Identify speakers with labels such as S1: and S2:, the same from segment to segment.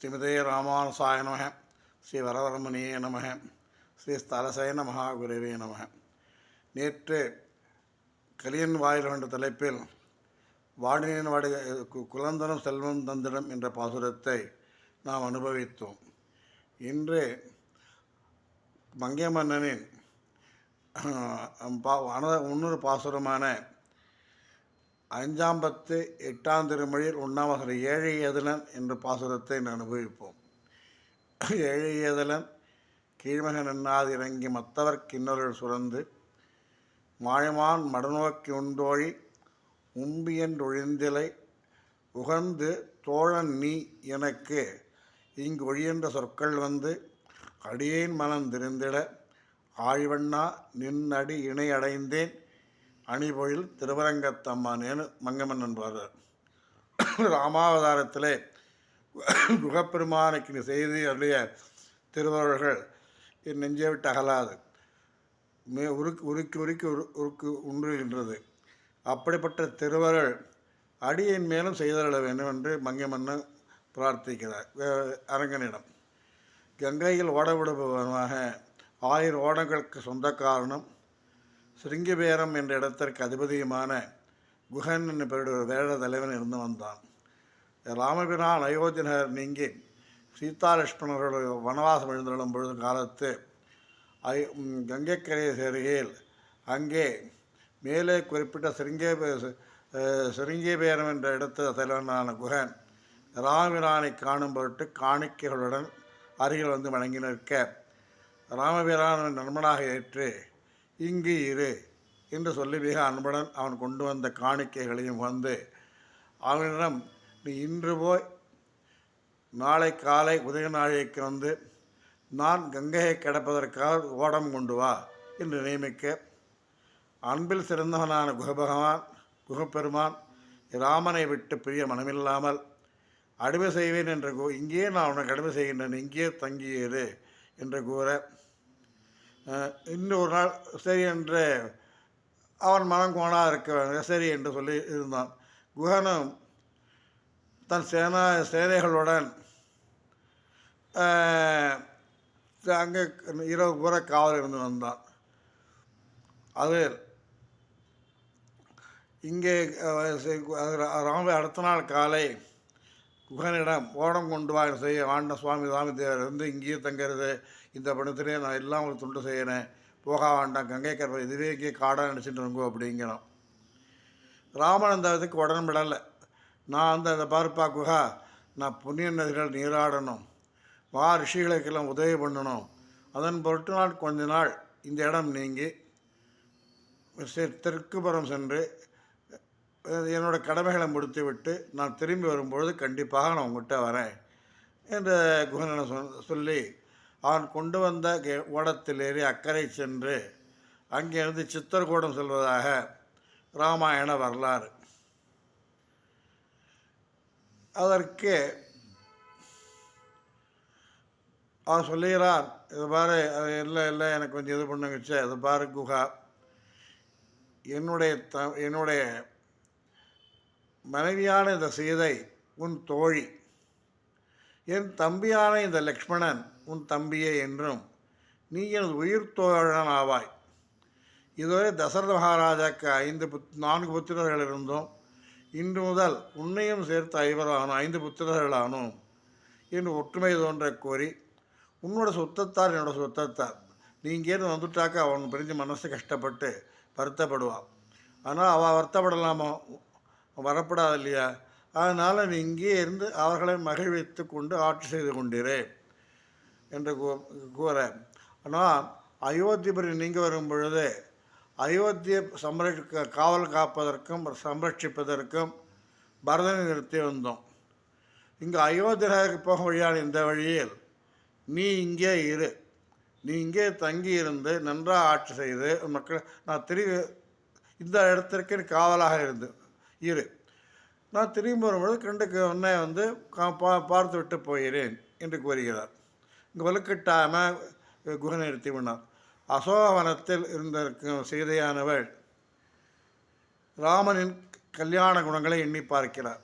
S1: ஸ்ரீமதே ராமானுசாய நமக. ஸ்ரீ வரதரமணியே நமக. ஸ்ரீ ஸ்தலசயன மகாகுருவே நமக. நேற்று கலியன் வாயில் என்ற தலைப்பில் வாடினின் வாடி கு- குலந்தனம் செல்வம் தந்திடம் என்ற பாசுரத்தை நாம் அனுபவித்தோம். இன்று மங்கை மன்னனின் பா அன- இன்னொரு பாசுரமான அஞ்சாம் பத்து எட்டாம் திருமொழியில் ஒன்றாம் ஏழை ஏதலன் என்ற பாசுரத்தை நான் அனுபவிப்போம் ஏழை ஏதலன் கீழ்மகன் எண்ணாது இறங்கி மற்றவர் கிண்ணொருள் சுரந்து மாயமான் மடநோக்கி உண்டோழி உம்பியன்றொழிந்திலை உகந்து தோழன் நீ எனக்கு இங்கு ஒழியென்ற சொற்கள் வந்து அடியேன் மனம் திருந்திட ஆழிவண்ணா நின்னடி இணை அடைந்தேன் அணிபொழில் திருவரங்கத்தம்மானேன்னு மங்கமன் என்பார்கள் ராமாவதாரத்திலே குகப்பெருமானுக்கு செய்தி அருளிய திருவருள்கள் என் நெஞ்சை விட்டு அகலாது. மே உருக்கு உருக்கி உருக்கி உரு உருக்கு உண்டுகின்றது அப்படிப்பட்ட திருவருள் அடியின் மேலும் செய்தருள வேண்டும் என்று மங்கமன்னன் பிரார்த்திக்கிறார் அரங்கனிடம். கங்கையில் ஓடவிடுபவனாக ஆயிரம் ஓடங்களுக்கு சொந்தக்காரனும் சிருங்கிபேரம் என்ற இடத்திற்கு அதிபதியுமான குஹன் என்று பெயருடைய வேட தலைவன் இருந்து வந்தான். ராமபிரான் அயோத்தி நகர் நீங்கி சீதா லட்சுமணர்களுடைய வனவாசம் எழுந்துள்ளும் பொழுது காலத்து ஐ கங்கைக்கரையை சேருகையில் அங்கே மேலே குறிப்பிட்ட சிருங்கே சிருங்கேபேரம் என்ற இடத்து தலைவனான குஹன் ராமபிரானை காணும் பொருட்டு காணிக்கைகளுடன் அருகில் வந்து வணங்கி நிற்க. ராமபிரான் நண்பனாக ஏற்று இங்கு இரு என்று சொல்லி மிக அன்புடன் அவன் கொண்டு வந்த காணிக்கைகளையும் வந்து அவனிடம் நீ இன்று போய் நாளை காலை உதய வந்து நான் கங்கையை கிடப்பதற்காக ஓடம் கொண்டு வா என்று நியமிக்க அன்பில் சிறந்தவனான குகபகவான் குகப்பெருமான் ராமனை விட்டு பிரிய மனமில்லாமல் அடிமை செய்வேன் என்று கூ இங்கேயே நான் உனக்கு அடிமை செய்கின்றேன் இங்கேயே தங்கியிரு என்று கூற இன்னும் இன்னொரு நாள் சரி என்று அவன் மனம் கோணா இருக்க வேண்டும். சரி என்று சொல்லி இருந்தான் குஹனும் தன் சேனா சேனைகளுடன் அங்கே இரவு பூரா காவல் இருந்து வந்தான் அது இங்கே ராம அடுத்த நாள் காலை குகனிடம் ஓடம் கொண்டு வா செய்ய ஆண்ட சுவாமி சுவாமி தேவர் வந்து இங்கேயே தங்கிறது. இந்த பணத்திலே நான் எல்லாம் உங்களுக்கு துண்டு செய்யறேன். போக வேண்டாம் கங்கை கரை இதுவே இங்கே காடாக நினச்சிட்டு இருங்கோ அப்படிங்கிறோம் ராமன் அந்த இதுக்கு உடன்படலை நான் வந்து அந்த பார்ப்பா குஹா நான் புண்ணிய நதிகள் நீராடணும். வா ரிஷிகளுக்கெல்லாம் உதவி பண்ணணும். அதன் பொருட்டு நான் கொஞ்ச நாள் இந்த இடம் நீங்கி செ- சென்று என்னோடய என்னோட கடமைகளை முடித்து விட்டு நான் திரும்பி வரும்பொழுது கண்டிப்பாக நான் உங்கள்கிட்ட வரேன் என்று குகனனை சொ சொல்லி அவன் கொண்டு வந்த கே- ஓடத்தில் ஏறி அக்கறை சென்று அங்கிருந்து சித்தர்கூடம் செல்வதாக ராமாயண வரலாறு. அதற்கு அவர் சொல்லுகிறார் இது பாரு அது இல்லை இல்லை எனக்கு கொஞ்சம் இது பண்ணுங்கச்சே இது பாரு குஹா என்னுடைய த என்னுடைய மனைவியான இந்த சீதை உன் தோழி. என் தம்பியான இந்த லக்ஷ்மணன் உன் தம்பியே என்றும் நீ எனது உயிர் தோழன் ஆவாய். இதுவரை தசரத மகாராஜாக்கு ஐந்து புத் நான்கு புத்திரர்கள் இருந்தோம் இன்று முதல் உன்னையும் சேர்த்து ஐவரானோம் ஐந்து புத்திரர்களானோம் என்று ஒற்றுமை தோன்ற கோரி உன்னோட சொத்தத்தார் என்னோட சொத்தத்தார். நீ இங்கேருந்து வந்துட்டாக்க? அவன் பிரிஞ்சு மனசு கஷ்டப்பட்டு வருத்தப்படுவான். ஆனால் அவள் வருத்தப்படலாமா? வரப்படாது இல்லையா அதனால் நீ இங்கேயே இருந்து அவர்களை மகிழ்வித்து கொண்டு ஆட்சி செய்து கொண்டிரு என்று கூ- கூற. ஆனால் அயோத்திபுரி நீங்கள் வரும் பொழுது அயோத்தியை சம்ரட்ச காவல் காப்பதற்கும் சம்ரட்சிப்பதற்கும் பரதனை நிறுத்தி வந்தோம். இங்கே அயோத்தியாவுக்கு போக வழியான இந்த வழியில் நீ இங்கே இரு. நீ இங்கே தங்கி இருந்து நன்றாக ஆட்சி செய்து மக்கள் நான் திரும்பி இந்த இடத்திற்கு காவலாக இருந்து. இரு. நான் திரும்பி வரும்பொழுது கண்டுக்கு உன்னை வந்து கா- பா பார்த்து விட்டு போகிறேன் என்று கூறுகிறார். இங்கே வலுக்கட்டாமல் குகை நிறுத்தி வினார். அசோகவனத்தில் இருந்திருக்கும் சீதையானவள் ராமனின் கல்யாண குணங்களை எண்ணி பார்க்கிறார்.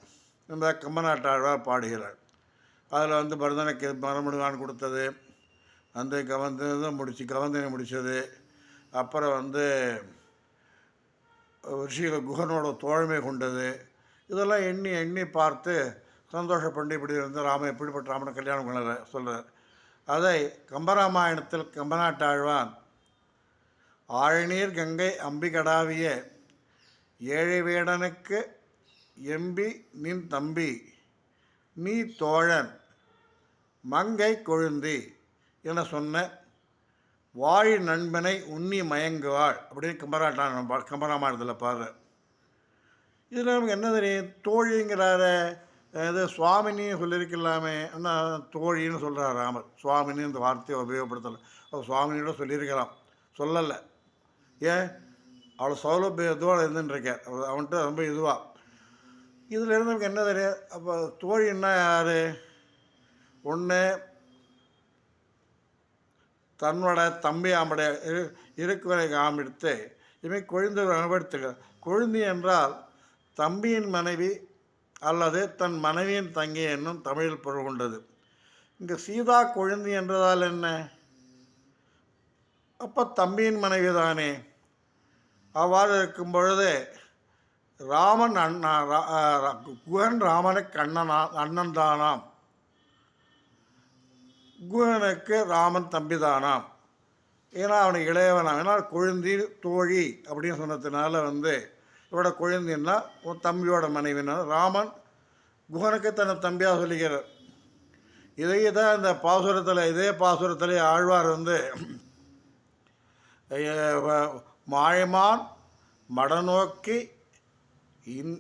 S1: இந்த கம்மநாட்டாழ்வார் பாடுகிறார். அதில் வந்து பரதனுக்கு மரமுடுகான் கொடுத்தது அந்த கவர்ந்ததை முடிச்சு கவர்ந்தனை முடித்தது அப்புறம் வந்து ரிஷிக குகனோட தோழமை கொண்டது. இதெல்லாம் எண்ணி எண்ணி பார்த்து சந்தோஷப்பட்டு இப்படி இருந்து ராமன் எப்படிப்பட்ட ராமனை கல்யாணம் பண்ணல சொல்கிறார் அதை கம்பராமாயணத்தில் கம்பநாட்டாழ்வான் ஆழநீர் கங்கை அம்பிகடாவிய ஏழை வேடனுக்கு எம்பி நின் தம்பி நீ தோழன் மங்கை கொழுந்தி என சொன்ன வாழி நண்பனை உண்ணி மயங்குவாள். அப்படின்னு கம்பராட்டான் கம்பராமாயணத்தில் பாரு இதில் நமக்கு என்ன தெரியும்? தோழிங்கிறார இது சுவாமினின்னு சொல்லியிருக்கலாமே. ஆனால் தோழின்னு சொல்கிறார் ராமர். சுவாமினி இந்த வார்த்தையை உபயோகப்படுத்தலை. அவர் சுவாமினியோட சொல்லியிருக்கலாம். சொல்லலை. ஏன்? அவ்வளோ சௌலபியத்தோடு இருந்துட்டுருக்கார். அவர் அவன்கிட்ட ரொம்ப இதுவாக இதில் இருந்து நமக்கு என்ன தெரியும்? அப்போ தோழின்னா யார்? ஒன்று தன்னோட தம்பி ஆம்படைய இரு இருக்குவரை காமிடுத்து இவை கொழுந்து அனுபவித்துகள் கொழுந்தி என்றால் தம்பியின் மனைவி அல்லது தன் மனைவியின் தங்கி என்னும் தமிழில் பொருள் கொண்டது. இங்கே சீதா கொழுந்தி என்றதால் என்ன? அப்போ தம்பியின் மனைவி தானே? அவ்வாறு இருக்கும் பொழுது ராமன் அண்ணா குகன் ராமனை கண்ணனா அண்ணன் தானாம். குகனுக்கு ராமன் தம்பிதானாம். ஏன்னா அவனுக்கு இளையவனாம் ஏன்னா கொழுந்தி தோழி அப்படின்னு சொன்னதுனால வந்து இவரோட கொழுந்தின்னா உன் தம்பியோட மனைவினா ராமன் குகனுக்கு தன்னை தம்பியாக சொல்லிக்கிறார். இதையே தான் இந்த பாசுரத்தில் இதே பாசுரத்தில் ஆழ்வார் வந்து மாயமான் மடநோக்கி இன்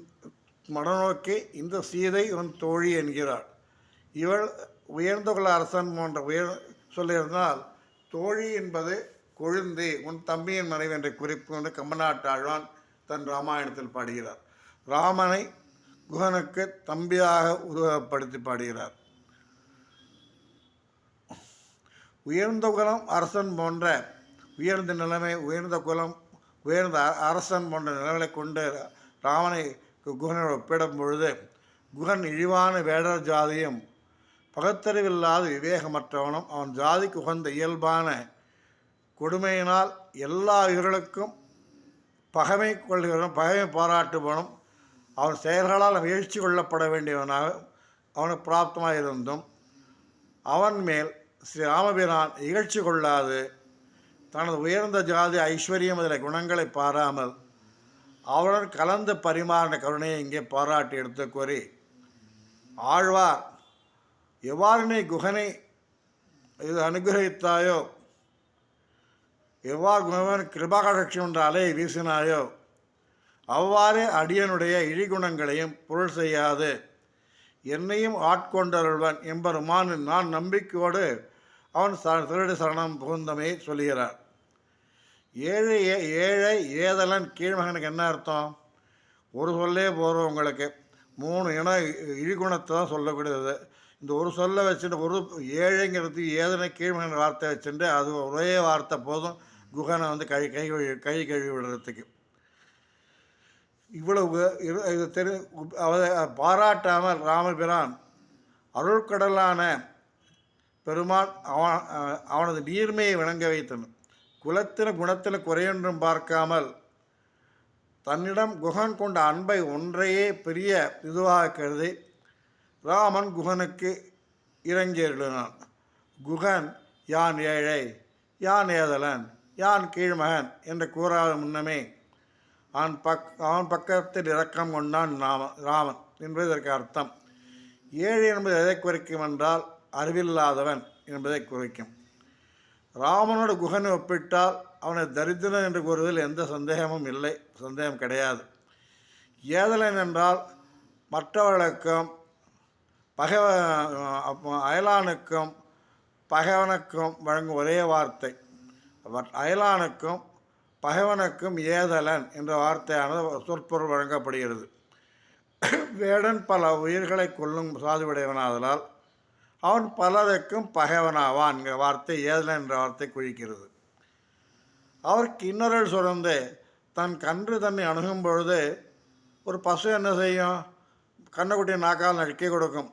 S1: மடநோக்கி இந்த சீதை உன் தோழி என்கிறாள் இவள் உயர்ந்துகுல அரசன் போன்ற உயர் சொல்லியிருந்தால் தோழி என்பது கொழுந்து உன் தம்பியின் மனைவி என்ற குறிப்பு கொண்டு கம்பநாட்டாழ்வான் தன் ராமாயணத்தில் பாடுகிறார். ராமனை குகனுக்கு தம்பியாக உருவகப்படுத்தி பாடுகிறார். உயர்ந்த குலம் அரசன் போன்ற உயர்ந்த நிலைமை உயர்ந்த குலம் உயர்ந்த அ- அரசன் போன்ற நிலைகளை கொண்டு ராமனை குகனை ஒப்பிடும் பொழுது குகன் இழிவான வேடர் ஜாதியும் பகத்தறிவில்லாத விவேகமற்றவனும் அவன் ஜாதிக்கு உகந்த இயல்பான கொடுமையினால் எல்லா உயிர்களுக்கும் பகைமை கொள்கிறவனும் பகைமை பாராட்டுபவனும் அவன் செயல்களால் வீழ்ச்சி கொள்ளப்பட வேண்டியவனாக அவனுக்கு பிராப்தமாக இருந்தும் அவன் மேல் ஸ்ரீ ராமபிரான் இகழ்ச்சி கொள்ளாது. தனது உயர்ந்த ஜாதி ஐஸ்வர்யம் முதல குணங்களை பாராமல் அவனுடன் கலந்து பரிமாறின கருணையை இங்கே பாராட்டி எடுத்து கூறி ஆழ்வார் எவ்வாறு நீ குகனை இது அனுகிரகித்தாயோ எவ்வாறு குகவன் கிருபாகட்சம் என்ற அலையை வீசினாயோ அவ்வாறே அடியனுடைய இழிகுணங்களையும் பொருள் செய்யாது. என்னையும் ஆட்கொண்டருள்வன் எம்பெருமான் நான் நம்பிக்கையோடு அவன் ச திருடி சரணம் புகுந்தமையை சொல்கிறார். ஏழை ஏழை ஏதலன் கீழ்மகனுக்கு என்ன அர்த்தம்? ஒரு சொல்லே போகிறோம் உங்களுக்கு. மூணு இனம் இழிகுணத்தை தான் சொல்லக்கூடியது. இந்த ஒரு சொல்லை வச்சுட்டு ஒரு ஏழைங்கிறது ஏதனை கீழ்மகன் வார்த்தை வச்சுட்டு அது ஒரே வார்த்தை போதும் குகனை வந்து கை கை கழுவி- கை கழுவி விடுறதுக்கு. இவ்வளவு இது தெரி பாராட்டாமல் ராமபிரான் அருள்கடலான பெருமான் அவன் அவனது நீர்மையை விளங்க வைத்தன். குலத்தின குணத்தில் குறையொன்றும் பார்க்காமல் தன்னிடம் குகன் கொண்ட அன்பை ஒன்றையே பெரிய இதுவாக கருதி ராமன் குகனுக்கு இறங்கியிருந்தான் குகன் யான் ஏழை? யான் ஏதலன்? யான் கீழ்மகன்? என்று கூறாத முன்னமே அவன் பக் அவன் பக்கத்தில் இரக்கம் கொண்டான் நாம ராமன் என்பது இதற்கு அர்த்தம். ஏழை என்பது எதை குறிக்கும் என்றால் அறிவில்லாதவன் என்பதை குறிக்கும். ராமனோட குகனை ஒப்பிட்டால் அவனை தரித்திரன் என்று கூறுவதில் எந்த சந்தேகமும் இல்லை சந்தேகம் கிடையாது. ஏதலன் என்றால் மற்றவர்களுக்கும் பகவ அயலானுக்கும் பகைவனுக்கும் வழங்கும் ஒரே வார்த்தை. அயலானுக்கும் பகைவனுக்கும் ஏதலன் என்ற வார்த்தையானது சொற்பொருள் வழங்கப்படுகிறது. வேடன் பல உயிர்களை கொல்லும் சாதுவுடையவனாதலால் அவன் பலருக்கும் பகைவனாவான் என்கிற வார்த்தை ஏதலன் என்ற வார்த்தை குறிக்கிறது. அவருக்கு இன்னொரு சுரந்து தன் கன்று தன்னை அணுகும் பொழுது ஒரு பசு என்ன செய்யும்? கண்ணுக்குட்டி நாக்கால் நடிக்க கொடுக்கும்.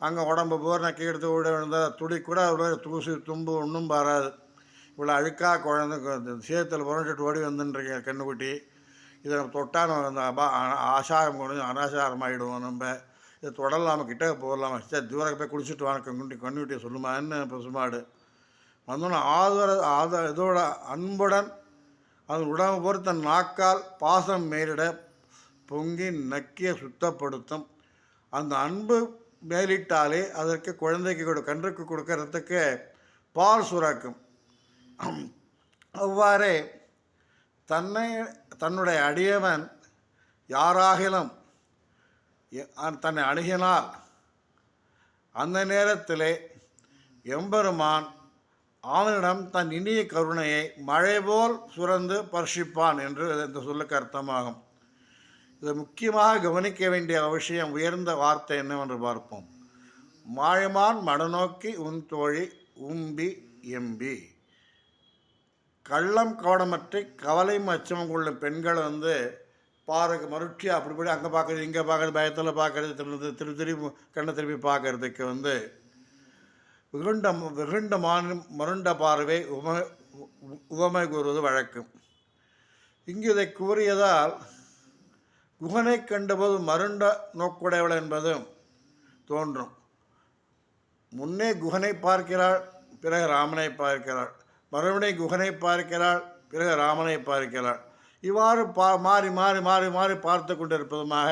S1: அங்கே உடம்பு போர் நக்கி எடுத்து விட விழுந்தால் துடி கூட அவ்வளோ தூசி தும்பு ஒன்றும் பாராது. இவ்வளோ அழுக்காக குழந்தை சேத்தில் புரண்டுட்டு ஓடி வந்துன்றீங்க கண்ணுக்குட்டி. இதை நம்ம தொட்டால் நம்ம அந்த அபா ஆசாரம் கொண்டு அனாசாரமாகிடுவோம் நம்ம. இதை தொடரலாம கிட்ட போகலாமா சரி தூரம் போய் குளிச்சுட்டு வாங்க கண்ணுட்டி கண்ணுட்டியை சொல்லுமான்னு பசுமாடு வந்தோன்னே ஆதர ஆத இதோட அன்புடன் அதன் உடம்பு பொறுத்த நாக்கால் பாசம் மேலிட பொங்கி நக்கிய சுத்தப்படுத்தும். அந்த அன்பு மேலிட்டாலே அதற்கு குழந்தைக்கு கொடு கன்றுக்கு கொடுக்கறதுக்கு பால் சுரக்கும். அவ்வாறே தன்னை தன்னுடைய அடியவன் யாராகிலும் தன்னை அணுகினால் அந்த நேரத்திலே எம்பெருமான் அவனிடம் தன் இனிய கருணையை மழை போல் சுரந்து பர்ஷிப்பான் என்று இந்த சொல்லுக்கு அர்த்தமாகும். இதை முக்கியமாக கவனிக்க வேண்டிய அவசியம் உயர்ந்த வார்த்தை என்னவென்று பார்ப்போம். மாயமான் மடநோக்கி உன் தோழி உம்பி எம்பி. கள்ளம் கோடமற்றி கவலையும் அச்சமும் கொள்ளும் பெண்கள் வந்து பாருக்கு மறுச்சியாக அப்படிப்படி அங்கே பார்க்குறது இங்கே பார்க்குறது பயத்தில் பார்க்குறது திரு திரு திரும்பி கண்ணை திருப்பி பார்க்குறதுக்கு வந்து விகுண்ட விகுண்ட மானும் மருண்ட பார்வை உம உ- உவமை கூறுவது வழக்கம். இங்கு இதை கூறியதால் குகனை கண்டபோது மருண்ட நோக்குடையவள் என்பதும் தோன்றும். முன்னே குகனை பார்க்கிறாள் பிறகு ராமனை பார்க்கிறாள். மறுபடி குகனை பார்க்கிறாள் பிறகு ராமனை பார்க்கிறாள். இவ்வாறு பா மாறி மாறி மாறி மாறி பார்த்து கொண்டிருப்பதுமாக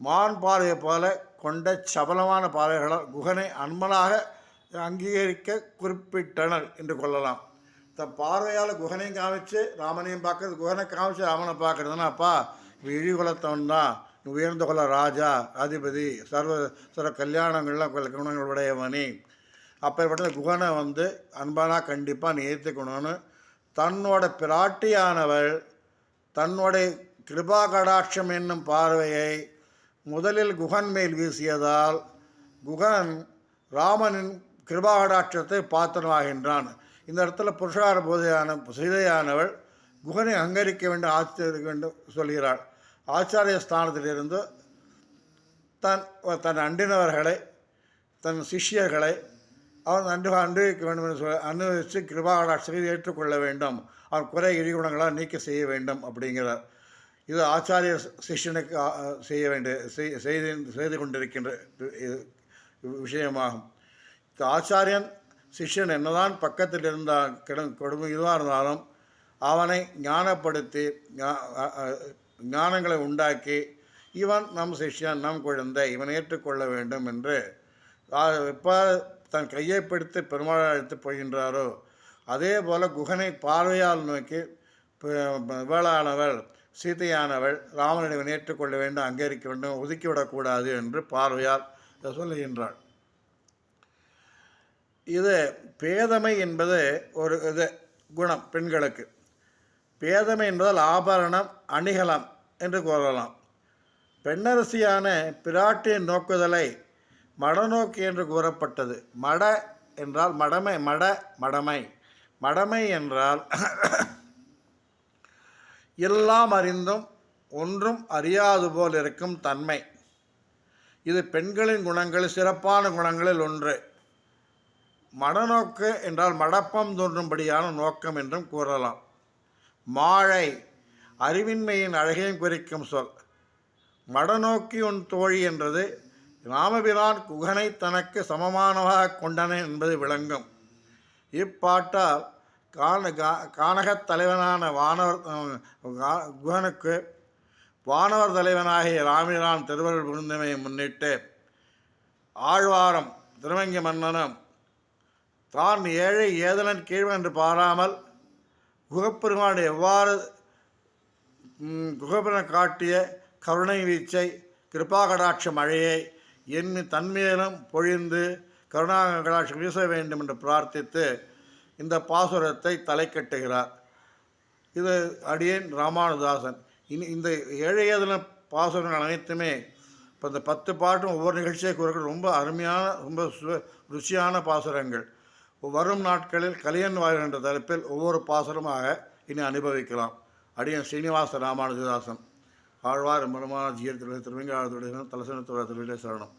S1: மான் பார்வையை போல கொண்ட சபலமான பார்வைகளால் குகனை அன்பனாக அங்கீகரிக்க குறிப்பிட்டனர் என்று கொள்ளலாம். இந்த பார்வையால் குகனையும் காமிச்சு ராமனையும் பார்க்கறது குகனை காமிச்சு ராமனை பார்க்குறதுனாப்பா அப்பா இழிகுலத்தவன் தான் நீ உயர்ந்த குல ராஜா அதிபதி சர்வ சில கல்யாணங்கள்லாம் குணங்கள் உடையவனி அப்பேற்பட்ட குகனை வந்து அன்பானா கண்டிப்பாக நீ ஏற்றுக்கணும்னு தன்னோட பிராட்டியானவள் தன்னுடைய கிருபா கடாட்சம் என்னும் பார்வையை முதலில் குகன் மேல் வீசியதால் குகன் ராமனின் கிருபா கடாட்சத்தை பாத்திரமாகின்றான். இந்த இடத்துல புருஷார போதையான சீதையானவள் குகனை அங்கரிக்க வேண்டும் ஆச்சரிக்க வேண்டும் சொல்கிறாள். ஆச்சாரிய ஸ்தானத்திலிருந்து தன் தன் அண்டினவர்களை தன் சிஷ்யர்களை அவன் அன்று அனுபவிக்க வேண்டும் என்று சொல்ல அனுபவித்து கிருபாகடாட்சத்தை ஏற்றுக்கொள்ள வேண்டும். அவன் குறை இழிகுணங்களால் நீக்க செய்ய வேண்டும் அப்படிங்கிறார். இது ஆச்சாரிய சிஷ்யனுக்கு செய்ய வேண்டிய செய்- செய்து செய்து கொண்டிருக்கின்ற விஷயமாகும். இந்த ஆச்சாரியன் சிஷ்யன் என்னதான் பக்கத்தில் இருந்தால் கிட கொடுமை இதுவாக இருந்தாலும் அவனை ஞானப்படுத்தி ஞானங்களை உண்டாக்கி இவன் நம் சிஷ்யன் நம் குழந்தை இவன் ஏற்றுக்கொள்ள வேண்டும் என்று எப்போ தன் கையை பிடித்து பெருமாள் அழைத்து போகின்றாரோ அதே போல் குகனை பார்வையால் நோக்கி ப- இவளானவள் சீதையானவள் ராமனிடம் இவன் ஏற்றுக்கொள்ள வேண்டும் அங்கீகரிக்க வேண்டும் ஒதுக்கிவிடக்கூடாது என்று பார்வையால் சொல்லுகின்றாள். இது பேதமை என்பது ஒரு இது குணம் பெண்களுக்கு. பேதமை என்பதால் ஆபரணம் அணிகலம் என்று கூறலாம். பெண்ணரசியான பிராட்டியின் நோக்குதலை மடநோக்கு என்று கூறப்பட்டது. மட என்றால் மடமை மட மடமை. மடமை என்றால் எல்லாம் அறிந்தும் ஒன்றும் அறியாது போல் இருக்கும் தன்மை. இது பெண்களின் குணங்களில் சிறப்பான குணங்களில் ஒன்று. மடநோக்கு என்றால் மடப்பம் தோன்றும்படியான நோக்கம் என்றும் கூறலாம். மாழை அறிவின்மையின் அழகையும் குறிக்கும் சொல். மடநோக்கி உன் தோழி என்றது ராமபிரான் குகனை தனக்கு சமமானவாக கொண்டன என்பது விளங்கும். இப்பாட்டால் கான கா- கானகத் தலைவனான வானவர் கா- குகனுக்கு வானவர் தலைவனாகிய ராமிரான் திருவருள் புரிந்தமையை முன்னிட்டு ஆழ்வாரம் திருமங்கி மன்னனும் தான் ஏழை ஏதலன் கீழ் என்று பாராமல் குகப்பெருமான் எவ்வாறு ம், காட்டிய கருணை வீச்சை கிருபாகடாட்ச மழையை என் தன்மேலும் பொழிந்து கருணாகடாட்சம் வீச வேண்டும் என்று பிரார்த்தித்து இந்த பாசுரத்தை தலை கட்டுகிறார். இது அடியேன் ராமானுதாசன் இனி இந்த ஏழையதின பாசுரங்கள் அனைத்துமே இப்போ இந்த பத்து பாட்டும் ஒவ்வொரு நிகழ்ச்சியை கூறுகள் ரொம்ப அருமையான ரொம்ப சு ருசியான பாசுரங்கள். வரும் நாட்களில் கலியன் வாயில் என்ற தலைப்பில் ஒவ்வொரு பாசுரமாக இனி அனுபவிக்கலாம். அடியன் ஸ்ரீனிவாச ராமானுஜதாசன். ஆழ்வார் பெருமான ஜீயர் திரு தலசனத்துடைய திருவிழை சரணம்.